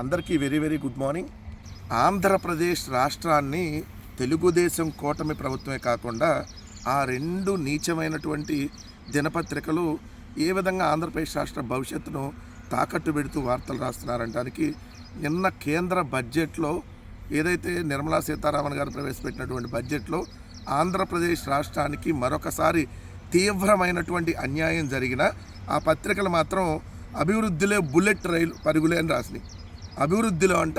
అందరికీ very very good morning. Andhra Pradesh రాష్ట్రాన్ని తెలుగుదేశం కూటమి ప్రభుత్వమే కాకుండా ఆ రెండు నీచమైనటువంటి దినపత్రికలు ఏ విధంగా ఆంధ్రప్రదేశ్ రాష్ట్ర భవిష్యత్తును తాకట్టు పెడుతూ వార్తలు రాస్తున్నారంటానికి నిన్న కేంద్ర బడ్జెట్లో ఏదైతే నిర్మలా సీతారామన్ గారు ప్రవేశపెట్టినటువంటి బడ్జెట్లో ఆంధ్రప్రదేశ్ రాష్ట్రానికి మరొకసారి తీవ్రమైనటువంటి అన్యాయం జరిగిన ఆ పత్రికలు మాత్రం అభివృద్ధిలో బుల్లెట్ రైలు పరుగులే అని రాసినాయి. అభివృద్ధిలో అంట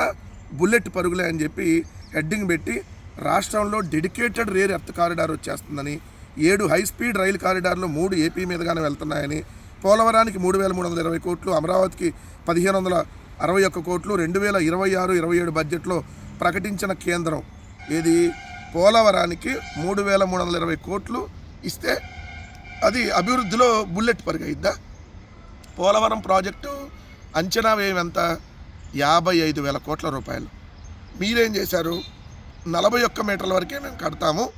బుల్లెట్ పరుగులే అని చెప్పి హెడ్డింగ్ పెట్టి రాష్ట్రంలో డెడికేటెడ్ రేర్ ఎర్త్ కారిడార్ వచ్చేస్తుందని ఏడు హై స్పీడ్ రైలు కారిడార్లు మూడు ఏపీ మీదుగానే వెళ్తున్నాయని పోలవరానికి మూడు వేల మూడు వందల ఇరవై కోట్లు అమరావతికి పదిహేను వందల అరవై ఒక్క కోట్లు రెండు వేల ఇరవై ఆరు ఇరవై ఏడు బడ్జెట్లో ప్రకటించిన కేంద్రం. ఏది? పోలవరానికి మూడు వేల మూడు వందల ఇరవై కోట్లు ఇస్తే అది అభివృద్ధిలో బుల్లెట్ పరిగయిద్దా పోలవరం ప్రాజెక్టు అంచనా వ్యయం ఎంత? యాభై ఐదు వేల కోట్ల రూపాయలు. మీరేం చేశారు? నలభై ఒక్క మీటర్ల వరకే మేము కడతాము.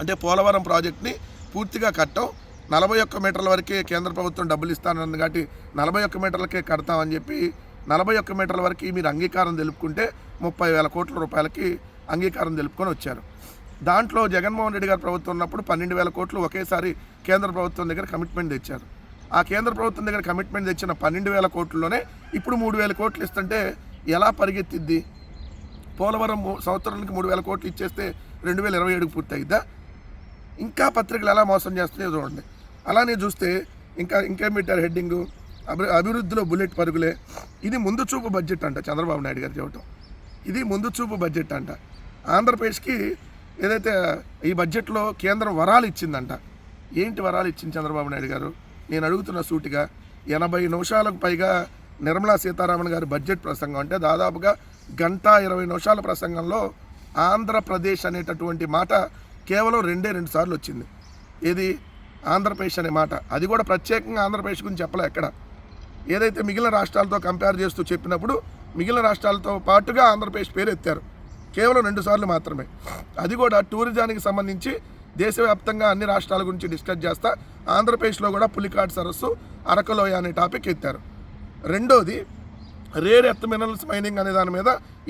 అంటే పోలవరం ప్రాజెక్ట్ని పూర్తిగా కట్టాం. నలభై ఒక్క మీటర్ల వరకే కేంద్ర ప్రభుత్వం డబ్బులు ఇస్తానన్నది కాబట్టి నలభై ఒక్క మీటర్లకే కడతామని చెప్పి నలభై ఒక్క మీటర్ల వరకు మీరు అంగీకారం తెలుపుకుంటే ముప్పై వేల కోట్ల రూపాయలకి అంగీకారం తెలుపుకొని వచ్చారు. దాంట్లో జగన్మోహన్ రెడ్డి గారు ప్రభుత్వం ఉన్నప్పుడు పన్నెండు వేల కోట్లు ఒకేసారి కేంద్ర ప్రభుత్వం దగ్గర కమిట్మెంట్ తెచ్చారు. ఆ కేంద్ర ప్రభుత్వం దగ్గర కమిట్మెంట్ తెచ్చిన పన్నెండు వేల కోట్లలోనే ఇప్పుడు మూడు వేల కోట్లు ఇస్తుంటే ఎలా పరిగెత్తిద్ది? పోలవరం సంవత్సరానికి మూడు వేల కోట్లు ఇచ్చేస్తే రెండు వేల ఇరవై ఏడుకు పూర్తయిద్దా? ఇంకా పత్రికలు ఎలా మోసం చేస్తున్నాయో చూడండి. అలానే చూస్తే ఇంకా ఇంకేం పెట్టారు హెడ్డింగు? అభి అభివృద్ధిలో బుల్లెట్ పరుగులే. ఇది ముందు చూపు బడ్జెట్ అంట చంద్రబాబు నాయుడు గారు చెప్పటం. ఇది ముందు చూపు బడ్జెట్ అంట. ఆంధ్రప్రదేశ్కి ఏదైతే ఈ బడ్జెట్లో కేంద్రం వరాలు ఇచ్చిందంట. ఏంటి వరాలు ఇచ్చింది చంద్రబాబు నాయుడు గారు? నేను అడుగుతున్న సూటిగా ఎనభై నిమిషాలకు పైగా నిర్మలా సీతారామన్ గారి బడ్జెట్ ప్రసంగం అంటే దాదాపుగా గంట ఇరవై నిమిషాల ప్రసంగంలో ఆంధ్రప్రదేశ్ అనేటటువంటి మాట కేవలం రెండే రెండు సార్లు వచ్చింది. ఏది? ఆంధ్రప్రదేశ్ అనే మాట. అది కూడా ప్రత్యేకంగా ఆంధ్రప్రదేశ్ గురించి చెప్పలే ఎక్కడ. ఏదైతే మిగిలిన రాష్ట్రాలతో కంపేర్ చేస్తూ చెప్పినప్పుడు మిగిలిన రాష్ట్రాలతో పాటుగా ఆంధ్రప్రదేశ్ పేరు ఎత్తారు కేవలం రెండు సార్లు మాత్రమే. అది కూడా టూరిజానికి సంబంధించి దేశవ్యాప్తంగా అన్ని రాష్ట్రాల గురించి డిస్కస్ చేస్తా. ఆంధ్రప్రదేశ్లో కూడా పులికాట్ సరస్సు అరకలోయ అనే టాపిక్ ఎత్తారు. రెండోది రేర్ ఎర్త్ మినరల్స్ మైనింగ్ అనే దాని మీద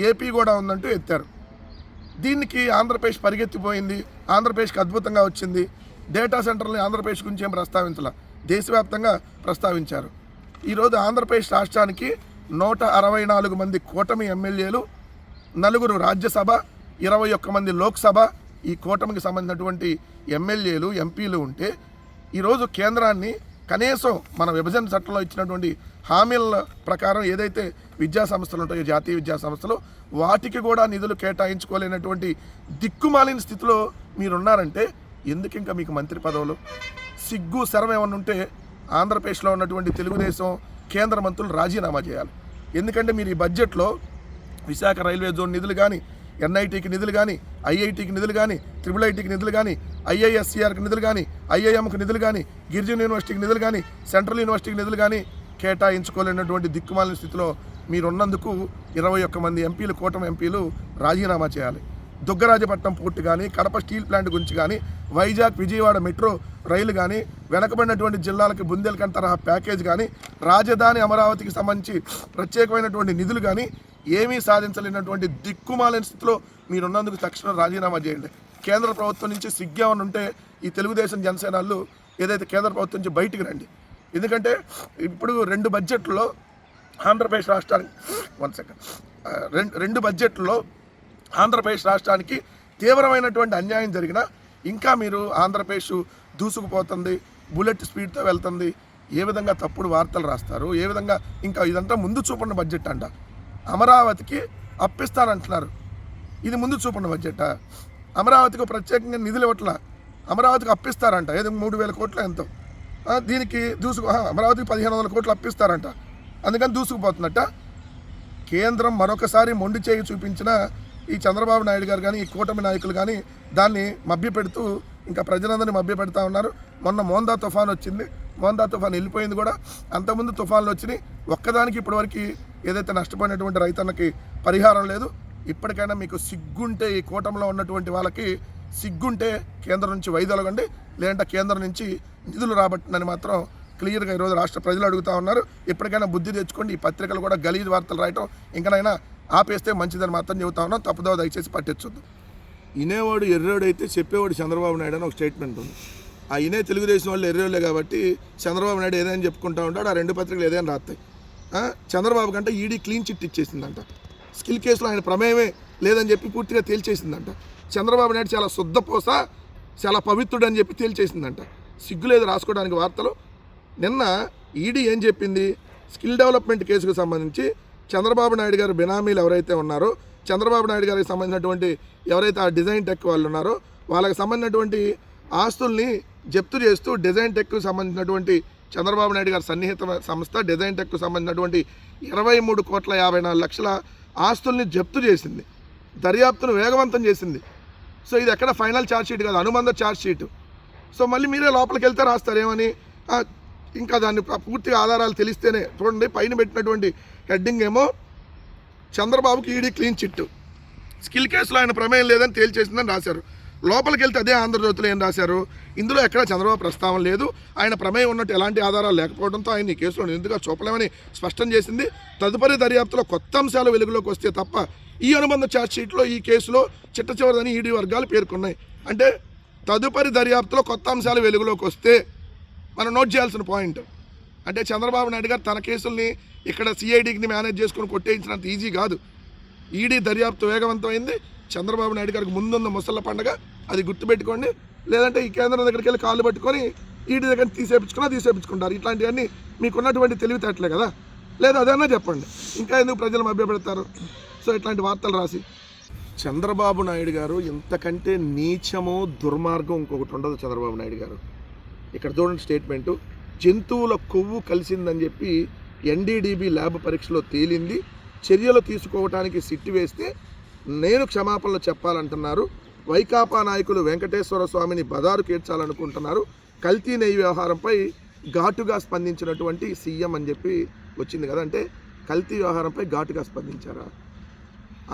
ఏపీ కూడా ఉందంటూ ఎత్తారు. దీనికి ఆంధ్రప్రదేశ్ పరిగెత్తిపోయింది ఆంధ్రప్రదేశ్కి అద్భుతంగా వచ్చింది. డేటా సెంటర్ని ఆంధ్రప్రదేశ్ గురించి ఏం ప్రస్తావించాల? దేశవ్యాప్తంగా ప్రస్తావించారు. ఈరోజు ఆంధ్రప్రదేశ్ రాష్ట్రానికి నూట అరవై నాలుగు మంది కూటమి ఎమ్మెల్యేలు నలుగురు రాజ్యసభ ఇరవై ఒక్క మంది లోక్సభ ఈ కూటమికి సంబంధించినటువంటి ఎమ్మెల్యేలు ఎంపీలు ఉంటే ఈరోజు కేంద్రాన్ని కనీసం మన విభజన చట్టంలో ఇచ్చినటువంటి హామీల ప్రకారం ఏదైతే విద్యా సంస్థలు ఉంటాయో జాతీయ విద్యా సంస్థలు వాటికి కూడా నిధులు కేటాయించుకోలేనటువంటి దిక్కుమాలిన స్థితిలో మీరున్నారంటే ఎందుకు ఇంకా మీకు మంత్రి పదవులు? సిగ్గు శరం ఏమన్నా ఉంటే ఆంధ్రప్రదేశ్లో ఉన్నటువంటి తెలుగుదేశం కేంద్ర మంత్రులు రాజీనామా చేయాలి. ఎందుకంటే మీరు ఈ బడ్జెట్లో విశాఖ రైల్వే జోన్ నిధులు కానీ ఎన్ఐటికి నిధులు కానీ ఐఐటికి నిధులు కానీ త్రిబుల్ ఐటీకి నిధులు కానీ ఐఐఎస్సిఆర్కి నిధులు కానీ ఐఐఎంకి నిధులు కానీ గిరిజన యూనివర్సిటీకి నిధులు కానీ సెంట్రల్ యూనివర్సిటీకి నిధులు కానీ కేటాయించుకోలేనటువంటి దిక్కుమాలిన స్థితిలో మీరున్నందుకు ఇరవై ఒక్క మంది ఎంపీలు కూటమి ఎంపీలు రాజీనామా చేయాలి. దుగ్గరాజపట్నం పోర్టు కానీ కడప స్టీల్ ప్లాంట్ గురించి కానీ వైజాగ్ విజయవాడ మెట్రో రైలు కానీ వెనకబడినటువంటి జిల్లాలకు బుందేల్ఖండ్ తరహా ప్యాకేజ్ కానీ రాజధాని అమరావతికి సంబంధించి ప్రత్యేకమైనటువంటి నిధులు కానీ ఏమీ సాధించలేనటువంటి దిక్కుమాలిన స్థితిలో మీరున్నందుకు తక్షణం రాజీనామా చేయండి. కేంద్ర ప్రభుత్వం నుంచి సిగ్గేమని ఉంటే ఈ తెలుగుదేశం జనసేనలు ఏదైతే కేంద్ర ప్రభుత్వం నుంచి బయటికి రండి. ఎందుకంటే ఇప్పుడు రెండు బడ్జెట్లో ఆంధ్రప్రదేశ్ రాష్ట్రానికి వన్ సెకండ్ రెండు రెండు బడ్జెట్లో ఆంధ్రప్రదేశ్ రాష్ట్రానికి తీవ్రమైనటువంటి అన్యాయం జరిగిన ఇంకా మీరు ఆంధ్రప్రదేశ్ దూసుకుపోతుంది బుల్లెట్ స్పీడ్తో వెళ్తుంది. ఏ విధంగా తప్పుడు వార్తలు రాస్తారు ఏ విధంగా ఇంకా ఇదంతా ముందు చూపండి బడ్జెట్ అంట. అమరావతికి అప్పిస్తానంటున్నారు. ఇది ముందు చూపండి బడ్జెట్ అమరావతికి ప్రత్యేకంగా నిధులు ఇవ్వట్లా. అమరావతికి అప్పిస్తారంట. ఏదో మూడు వేల కోట్ల ఎంతో. దీనికి దూసుకు అమరావతికి పదిహేను వందల కోట్లు అప్పిస్తారంట. అందుకని దూసుకుపోతుందట కేంద్రం మరొకసారి మొండి చేయి చూపించిన ఈ చంద్రబాబు నాయుడు గారు కానీ ఈ కూటమి నాయకులు కానీ దాన్ని మభ్యపెడుతూ ఇంకా ప్రజలందరినీ మభ్యపెడతా ఉన్నారు. మొన్న మోందా తుఫాన్ వచ్చింది. మోందా తుఫాన్ వెళ్ళిపోయింది కూడా. అంతకుముందు తుఫాన్లు వచ్చినాయి. ఒక్కదానికి ఇప్పటివరకు ఏదైతే నష్టపోయినటువంటి రైతన్నకి పరిహారం లేదు. ఇప్పటికైనా మీకు సిగ్గుంటే ఈ కూటమిలో ఉన్నటువంటి వాళ్ళకి సిగ్గుంటే కేంద్రం నుంచి వైదొలగండి. లేదంటే కేంద్రం నుంచి నిధులు రాబట్టినని మాత్రం క్లియర్గా ఈరోజు రాష్ట్ర ప్రజలు అడుగుతా ఉన్నారు. ఎప్పటికైనా బుద్ధి తెచ్చుకోండి. ఈ పత్రికలు కూడా గలీజ్ వార్తలు రాయటం ఇంకనైనా ఆపేస్తే మంచిదని మాత్రం చెబుతా ఉన్నాం. తప్పుదో దయచేసి పట్టించొద్దు ఇనేవాడు ఎర్రోడైతే చెప్పేవాడు చంద్రబాబు నాయుడు అని ఒక స్టేట్మెంట్ ఉంది. ఆయనే తెలుగుదేశం వాళ్ళు ఎర్రోళ్ళే కాబట్టి చంద్రబాబు నాయుడు ఏదైనా చెప్పుకుంటా ఉంటాడు ఆ రెండు పత్రికలు ఏదైనా రాస్తాయి. చంద్రబాబు కంటే ఈడీ క్లీన్ చిట్ ఇచ్చేసిందంట. స్కిల్ కేసులో ఆయన ప్రమేయమే లేదని చెప్పి పూర్తిగా తేల్చేసిందంట. చంద్రబాబు నాయుడు చాలా శుద్ధపోస చాలా పవిత్రుడు అని చెప్పి తేల్చేసిందంట. సిగ్గులేదు రాసుకోవడానికి వార్తలు. నిన్న ఈడీ ఏం చెప్పింది? స్కిల్ డెవలప్మెంట్ కేసుకు సంబంధించి చంద్రబాబు నాయుడు గారు బినామీలు ఎవరైతే ఉన్నారో చంద్రబాబు నాయుడు గారికి సంబంధించినటువంటి ఎవరైతే ఆ డిజైన్ టెక్ వాళ్ళు ఉన్నారో వాళ్ళకి సంబంధించినటువంటి ఆస్తుల్ని జప్తు చేస్తూ డిజైన్ టెక్కు సంబంధించినటువంటి చంద్రబాబు నాయుడు గారి సన్నిహిత సంస్థ డిజైన్ టెక్కు సంబంధించినటువంటి ఇరవై మూడు కోట్ల యాభై నాలుగు లక్షల ఆస్తుల్ని జప్తు చేసింది. దర్యాప్తును వేగవంతం చేసింది. సో ఇది ఎక్కడ ఫైనల్ ఛార్జ్ షీట్ కాదు అనుబంధ ఛార్జ్ షీట్. సో మళ్ళీ మీరే లోపలికి వెళ్తే రాస్తారేమని ఇంకా దాన్ని పూర్తిగా ఆధారాలు తెలిస్తేనే చూడండి. పైన పెట్టినటువంటి హెడ్డింగ్ ఏమో చంద్రబాబుకి ఈడీ క్లీన్ చిట్టు. స్కిల్ కేసులో ఆయన ప్రమేయం లేదని తేల్చేసిందని రాశారు. లోపలికి వెళ్తే అదే ఆంధ్రజ్యోతిలో ఏం రాశారు? ఇందులో ఎక్కడ చంద్రబాబు ప్రస్తావన లేదు. ఆయన ప్రమేయం ఉన్నట్టు ఎలాంటి ఆధారాలు లేకపోవడంతో ఆయన ఈ కేసులో నిందుగా చూపలేమని స్పష్టం చేసింది. తదుపరి దర్యాప్తులో కొత్త అంశాలు వెలుగులోకి వస్తే తప్ప ఈ అనుబంధ ఛార్జ్షీట్లో ఈ కేసులో చిట్ట చివరిదని ఈడీ వర్గాలు పేర్కొన్నాయి. అంటే తదుపరి దర్యాప్తులో కొత్త అంశాలు వెలుగులోకి వస్తే మనం నోట్ చేయాల్సిన పాయింట్. అంటే చంద్రబాబు నాయుడు గారు తన కేసుల్ని ఇక్కడ సిఐడికి మేనేజ్ చేసుకుని కొట్టేయించినంత ఈజీ కాదు. ఈడీ దర్యాప్తు వేగవంతమైంది. చంద్రబాబు నాయుడు గారికి ముందున్న ముసళ్ళ పండగ. అది గుర్తుపెట్టుకోండి. లేదంటే ఈ కేంద్రం దగ్గరికి వెళ్ళి కాళ్ళు పట్టుకొని ఈడి దగ్గర తీసేపించుకున్నా తీసేపించుకుంటారు. ఇట్లాంటివన్నీ మీకున్నటువంటి తెలివితేటలే కదా. లేదా అదన్నా చెప్పండి. ఇంకా ఎందుకు ప్రజలు మభ్యపెడతారు? సో ఇట్లాంటి వార్తలు రాసి. చంద్రబాబు నాయుడు గారు ఇంతకంటే నీచమో దుర్మార్గం ఇంకొకటి ఉండదు చంద్రబాబు నాయుడు గారు. ఇక్కడ చూడండి స్టేట్మెంటు జంతువుల కొవ్వు కలిసిందని చెప్పి ఎన్డీడీబీ ల్యాబ్ పరీక్షలో తేలింది. చర్యలు తీసుకోవడానికి సిట్టి వేస్తే నేను క్షమాపణలు చెప్పాలంటున్నారు. వైకాపా నాయకులు వెంకటేశ్వర స్వామిని బదారు కేర్చాలనుకుంటున్నారు కల్తీ నెయ్యి వ్యవహారంపై ఘాటుగా స్పందించినటువంటి సీఎం అని చెప్పి వచ్చింది కదా. అంటే కల్తీ వ్యవహారంపై ఘాటుగా స్పందించారా?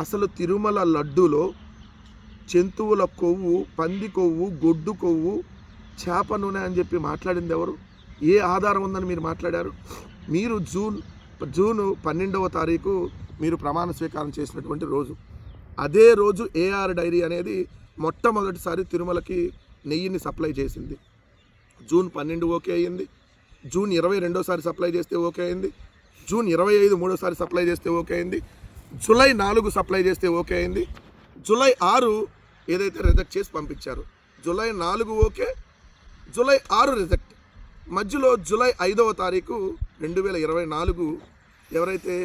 అసలు తిరుమల లడ్డూలో జంతువుల కొవ్వు పంది కొవ్వు గొడ్డు కొవ్వు చేప నూనె అని చెప్పి మాట్లాడింది ఎవరు? ఏ ఆధారం ఉందని మీరు మాట్లాడారు? మీరు జూన్ జూన్ పన్నెండవ తారీఖు మీరు ప్రమాణ స్వీకారం చేసినటువంటి రోజు. అదే రోజు ఏఆర్ డైరీ అనేది మొట్టమొదటిసారి తిరుమలకి నెయ్యిని సప్లై చేసింది. జూన్ పన్నెండు ఓకే అయ్యింది. జూన్ ఇరవై రెండోసారి సప్లై చేస్తే ఓకే అయింది జూన్ ఇరవై ఐదు మూడోసారి సప్లై చేస్తే ఓకే అయింది జూలై నాలుగు సప్లై చేస్తే ఓకే అయింది జూలై ఆరు ఏదైతే రిజెక్ట్ చేసి పంపించారు జూలై నాలుగు ఓకే జూలై ఆరు రిజెక్ట్. మధ్యలో జూలై ఐదవ తారీఖు రెండు వేల ఇరవై నాలుగు ఎవరైతే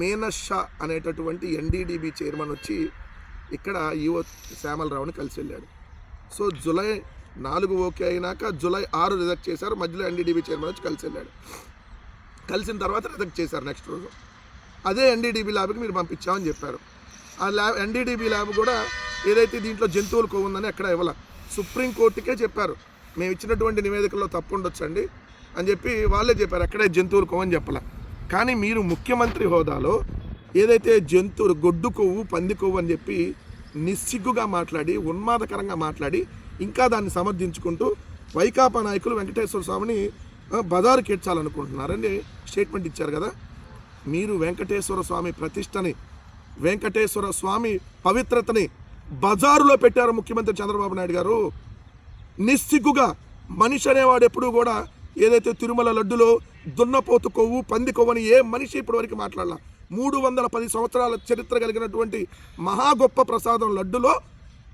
మేనషా అనేటటువంటి ఎన్డీడీబీ చైర్మన్ వచ్చి ఇక్కడ ఈవో శ్యామలరావుని కలిసి వెళ్ళాడు. సో జూలై నాలుగు ఓకే అయినాక జూలై ఆరు రిజెక్ట్ చేశారు. మధ్యలో ఎన్డీడీబీ చైర్మన్ వచ్చి కలిసి వెళ్ళాడు. కలిసిన తర్వాత రిజెక్ట్ చేశారు నెక్స్ట్ రోజు. అదే ఎన్డీడీబీ ల్యాబ్కి మీరు పంపించామని చెప్పారు. ఆ ల్యాబ్ ఎన్డీడీబీ ల్యాబ్ కూడా ఏదైతే దీంట్లో జంతువులు కొవ్వుందని ఎక్కడ ఇవ్వాల. సుప్రీంకోర్టుకే చెప్పారు. మేము ఇచ్చినటువంటి నివేదికల్లో తప్పు ఉండొచ్చండి అని చెప్పి వాళ్ళే చెప్పారు. అక్కడే జంతువులు కొవ్వని చెప్పలే. కానీ మీరు ముఖ్యమంత్రి హోదాలో ఏదైతే జంతువులు గొడ్డు కొవ్వు పంది కొవ్వు అని చెప్పి నిస్సిగ్గుగా మాట్లాడి ఉన్మాదకరంగా మాట్లాడి ఇంకా దాన్ని సమర్థించుకుంటూ వైకాపా నాయకులు వెంకటేశ్వర స్వామిని బజారు బజారుకి స్టేట్మెంట్ ఇచ్చారు కదా. మీరు వెంకటేశ్వర స్వామి ప్రతిష్టని వెంకటేశ్వర స్వామి పవిత్రతని బజారులో పెట్టారు ముఖ్యమంత్రి చంద్రబాబు నాయుడు గారు. నిస్సిగ్గుగా మనిషి అనేవాడు ఎప్పుడూ కూడా ఏదైతే తిరుమల లడ్డులో దున్నపోతు కొవ్వు పంది కొవ్వు అని ఏ మనిషి ఇప్పటివరకు మాట్లాడాల. మూడు వందల పది సంవత్సరాల చరిత్ర కలిగినటువంటి మహా గొప్ప ప్రసాదం లడ్డులో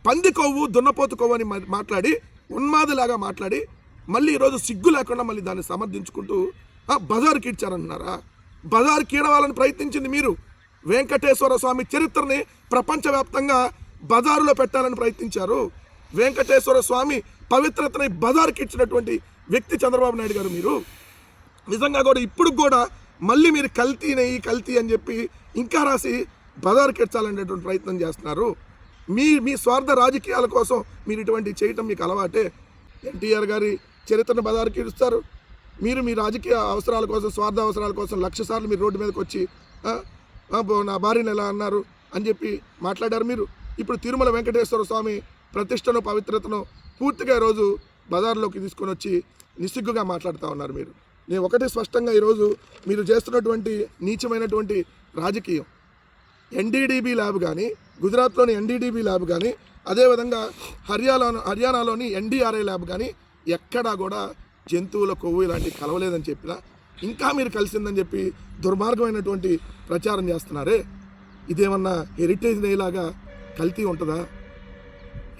పంది కొవ్వు దున్నపోతు కొవ్వు అని మా- మాట్లాడి ఉన్మాదిలాగా మాట్లాడి మళ్ళీ ఈరోజు సిగ్గు లేకుండా మళ్ళీ దాన్ని సమర్థించుకుంటూ ఆ, ఇచ్చారంటున్నారా బజారు కీడవాలని ప్రయత్నించింది మీరు. వెంకటేశ్వర స్వామి చరిత్రని ప్రపంచవ్యాప్తంగా బజారులో పెట్టాలని ప్రయత్నించారు. వెంకటేశ్వర స్వామి పవిత్రతని బజార్కి ఇచ్చినటువంటి వ్యక్తి చంద్రబాబు నాయుడు గారు మీరు. నిజంగా కూడా ఇప్పుడు కూడా మళ్ళీ మీరు కల్తీ నెయ్యి కల్తీ అని చెప్పి ఇంకా రాసి బజారుకి ప్రయత్నం చేస్తున్నారు. మీ మీ స్వార్థ రాజకీయాల కోసం మీరు ఇటువంటి చేయటం మీకు అలవాటే. ఎన్టీఆర్ గారి చరిత్రను బజారుకి మీరు మీ రాజకీయ అవసరాల కోసం స్వార్థ అవసరాల కోసం లక్ష సార్లు మీరు రోడ్డు మీదకి వచ్చి నా భార్యను ఎలా అన్నారు అని చెప్పి మాట్లాడారు మీరు. ఇప్పుడు తిరుమల వెంకటేశ్వర స్వామి ప్రతిష్టను పవిత్రతను పూర్తిగా ఈరోజు బజార్లోకి తీసుకొని వచ్చి నిస్సిగ్గుగా మాట్లాడుతూ ఉన్నారు మీరు. నేను ఒకటే స్పష్టంగా ఈరోజు మీరు చేస్తున్నటువంటి నీచమైనటువంటి రాజకీయం. ఎన్డీడీబీ ల్యాబ్ కానీ గుజరాత్లోని ఎన్డీడీబీ ల్యాబ్ కానీ అదేవిధంగా హర్యానా హర్యానాలోని ఎన్డీఆర్ఐ ల్యాబ్ కానీ ఎక్కడా కూడా జంతువుల కొవ్వు ఇలాంటి కలవలేదని చెప్పినా ఇంకా మీరు కలిసిందని చెప్పి దుర్మార్గమైనటువంటి ప్రచారం చేస్తున్నారే? ఇదేమన్నా హెరిటేజ్ నేలాగా కల్తీ ఉంటుందా?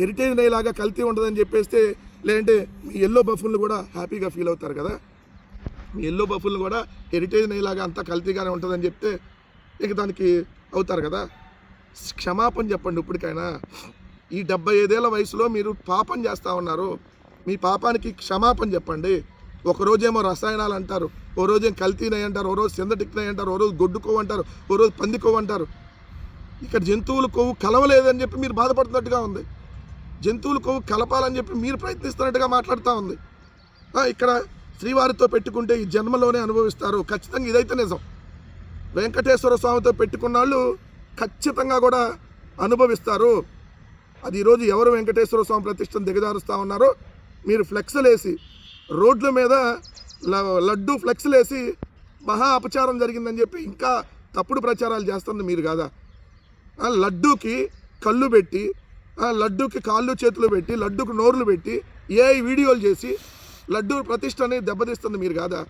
హెరిటేజ్ నేలాగా కల్తీ ఉంటుందని చెప్పేస్తే లేదంటే మీ ఎల్లో బఫున్లు కూడా హ్యాపీగా ఫీల్ అవుతారు కదా? మీ ఎల్లో బఫుల్ని కూడా హెరిటేజ్ నేలాగా అంతా కల్తీగానే ఉంటుందని చెప్తే ఇక దానికి అవుతారు కదా. క్షమాపణ చెప్పండి ఇప్పటికైనా. ఈ డెబ్బై ఐదేళ్ళ వయసులో మీరు పాపం చేస్తూ ఉన్నారు. మీ పాపానికి క్షమాపణ చెప్పండి. ఒకరోజేమో రసాయనాలు అంటారు ఓ రోజేం కల్తీనై అంటారు ఓ రోజు సింథటిక్నై అంటారు ఓ రోజు గొడ్డు అంటారు ఓ రోజు పంది అంటారు. ఇక్కడ జంతువుల కొవ్వు కలవలేదని చెప్పి మీరు బాధపడుతున్నట్టుగా ఉంది. జంతువుల కొవ్వు కలపాలని చెప్పి మీరు ప్రయత్నిస్తున్నట్టుగా మాట్లాడుతూ ఉంది. ఇక్కడ శ్రీవారితో పెట్టుకుంటే ఈ జన్మలోనే అనుభవిస్తారు. ఖచ్చితంగా ఇదైతే నిజం. వెంకటేశ్వర స్వామితో పెట్టుకున్న వాళ్ళు ఖచ్చితంగా కూడా అనుభవిస్తారు. అది ఈరోజు ఎవరు వెంకటేశ్వర స్వామి ప్రతిష్టను దిగజారుస్తూ ఉన్నారో మీరు ఫ్లెక్స్లు వేసి రోడ్ల మీద లడ్డు ఫ్లెక్స్లేసి మహా అపచారం జరిగిందని చెప్పి ఇంకా తప్పుడు ప్రచారాలు చేస్తుంది మీరు కాదా? ఆ లడ్డూకి కళ్ళు పెట్టి ఆ లడ్డూకి కాళ్ళు చేతులు పెట్టి లడ్డూకి నోర్లు పెట్టి ఏ వీడియోలు చేసి లడ్డూ ప్రతిష్టని దెబ్బతీస్తుంది మీరు కాదా?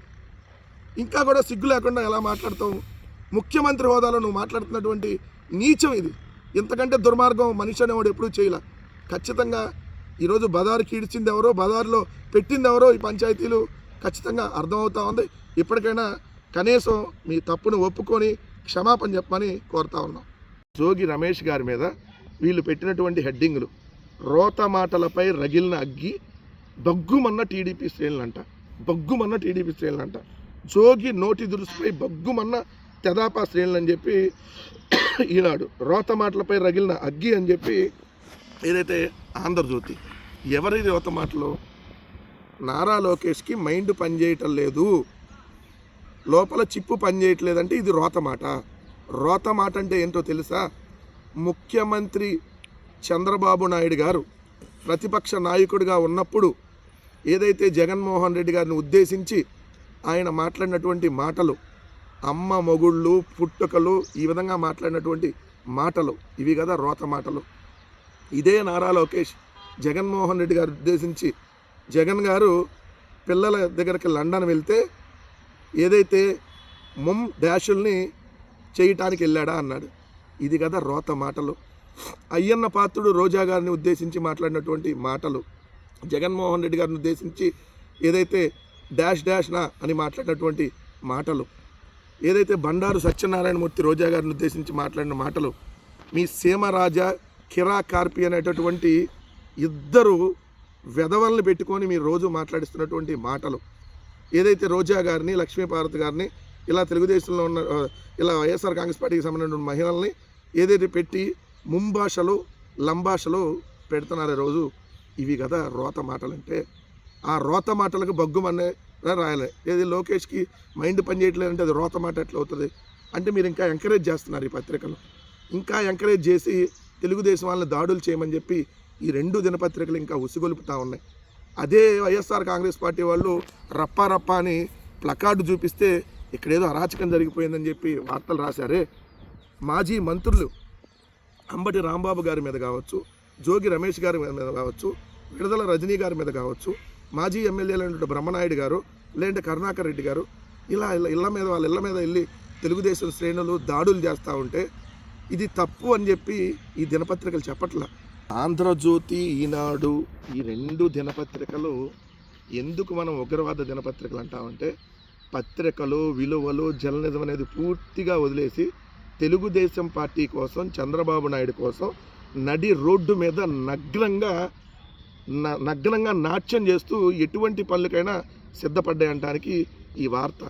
ఇంకా కూడా సిగ్గు లేకుండా ఎలా మాట్లాడతావు? ముఖ్యమంత్రి హోదాలో నువ్వు మాట్లాడుతున్నటువంటి నీచం ఇది. ఇంతకంటే దుర్మార్గం మనిషి అనేవాడు ఎప్పుడూ చేయలే. ఖచ్చితంగా ఈరోజు బజారుకి ఈడ్చింది ఎవరో బజార్లో పెట్టింది ఎవరో ఈ పంచాయతీలు ఖచ్చితంగా అర్థమవుతా ఉంది. ఇప్పటికైనా కనీసం మీ తప్పును ఒప్పుకొని క్షమాపణ చెప్పమని కోరుతా ఉన్నాం. జోగి రమేష్ గారి మీద వీళ్ళు పెట్టినటువంటి హెడ్డింగులు రోత మాటలపై రగిలిన అగ్గి బగ్గుమన్న టీడీపీ శ్రేణులంట. బగ్గుమన్న టీడీపీ శ్రేణులంట. జోగి నోటి దురుసుపై బగ్గుమన్న తెదాపా శ్రేణులు అని చెప్పి ఈనాడు రోత మాటలపై రగిలిన అగ్గి అని చెప్పి ఏదైతే ఆంధ్రజ్యోతి ఎవరి రోత మాటలు? నారా లోకేష్కి మైండ్ పనిచేయటం లేదు. లోపల చిప్పు పనిచేయట్లేదంటే ఇది రోత మాట. రోత మాట అంటే ఏంటో తెలుసా? ముఖ్యమంత్రి చంద్రబాబు నాయుడు గారు ప్రతిపక్ష నాయకుడిగా ఉన్నప్పుడు ఏదైతే జగన్మోహన్ రెడ్డి గారిని ఉద్దేశించి ఆయన మాట్లాడినటువంటి మాటలు అమ్మ మొగుళ్ళు పుట్టుకలు ఈ విధంగా మాట్లాడినటువంటి మాటలు ఇవి కదా రోత మాటలు. ఇదే నారా లోకేష్ జగన్మోహన్ రెడ్డి గారు ఉద్దేశించి జగన్ గారు పిల్లల దగ్గరికి లండన్ వెళ్తే ఏదైతే ముమ్ డాషుల్ని చేయటానికి వెళ్ళాడా అన్నాడు. ఇది కదా రోత మాటలు. అయ్యన్న పాత్రుడు రోజా గారిని ఉద్దేశించి మాట్లాడినటువంటి మాటలు. జగన్మోహన్ రెడ్డి గారిని ఉద్దేశించి ఏదైతే డాష్ డాష్నా అని మాట్లాడినటువంటి మాటలు ఏదైతే బండారు సత్యనారాయణమూర్తి రోజా గారిని ఉద్దేశించి మాట్లాడిన మాటలు మీ సీమరాజా కిరా కార్పి అనేటటువంటి ఇద్దరు వెధవల్ని పెట్టుకొని మీరు రోజు మాట్లాడిస్తున్నటువంటి మాటలు. ఏదైతే రోజా గారిని లక్ష్మీపార్వతి గారిని ఇలా తెలుగుదేశంలో ఉన్న ఇలా వైఎస్ఆర్ కాంగ్రెస్ పార్టీకి సంబంధించిన మహిళల్ని ఏదైతే పెట్టి ముంభాషలు లంబాషలో పెడుతున్నారు రోజు ఇవి కదా రోత మాటలంటే. ఆ రోత మాటలకు బగ్గుమనే రాయలే. ఏది లోకేష్కి మైండ్ పనిచేయట్లేదంటే అది రోత మాట ఎట్లా అవుతుంది? అంటే మీరు ఇంకా ఎంకరేజ్ చేస్తున్నారు ఈ పత్రికలు ఇంకా ఎంకరేజ్ చేసి తెలుగుదేశం వాళ్ళని దాడులు చేయమని చెప్పి ఈ రెండు దినపత్రికలు ఇంకా ఉసిగొలుపుతా ఉన్నాయి. అదే వైఎస్ఆర్ కాంగ్రెస్ పార్టీ వాళ్ళు రప్పా రప్పా అని ప్లకార్డు చూపిస్తే ఇక్కడేదో అరాచకం జరిగిపోయిందని చెప్పి వార్తలు రాశారే. మాజీ మంత్రులు అంబటి రాంబాబు గారి మీద కావచ్చు జోగి రమేష్ గారి మీద కావచ్చు విడుదల రజనీ గారి మీద కావచ్చు మాజీ ఎమ్మెల్యేలు అయినటువంటి బ్రహ్మనాయుడు గారు లేదంటే కరుణాకర్ రెడ్డి గారు ఇలా ఇలా ఇళ్ళ మీద వాళ్ళ ఇళ్ళ మీద వెళ్ళి తెలుగుదేశం శ్రేణులు దాడులు చేస్తూ ఉంటే ఇది తప్పు అని చెప్పి ఈ దినపత్రికలు చెప్పట్ల. ఆంధ్రజ్యోతి ఈనాడు ఈ రెండు దినపత్రికలు ఎందుకు మనం ఉగ్రవాద దినపత్రికలు అంటామంటే పత్రికలు విలువలు జర్నలిజం అనేది పూర్తిగా వదిలేసి తెలుగుదేశం పార్టీ కోసం చంద్రబాబు నాయుడు కోసం నడి రోడ్డు మీద నగ్నంగా నగ్నంగా నాట్యం చేస్తూ ఎటువంటి పనులకైనా సిద్ధపడ్డాయంటానికి ఈ వార్త.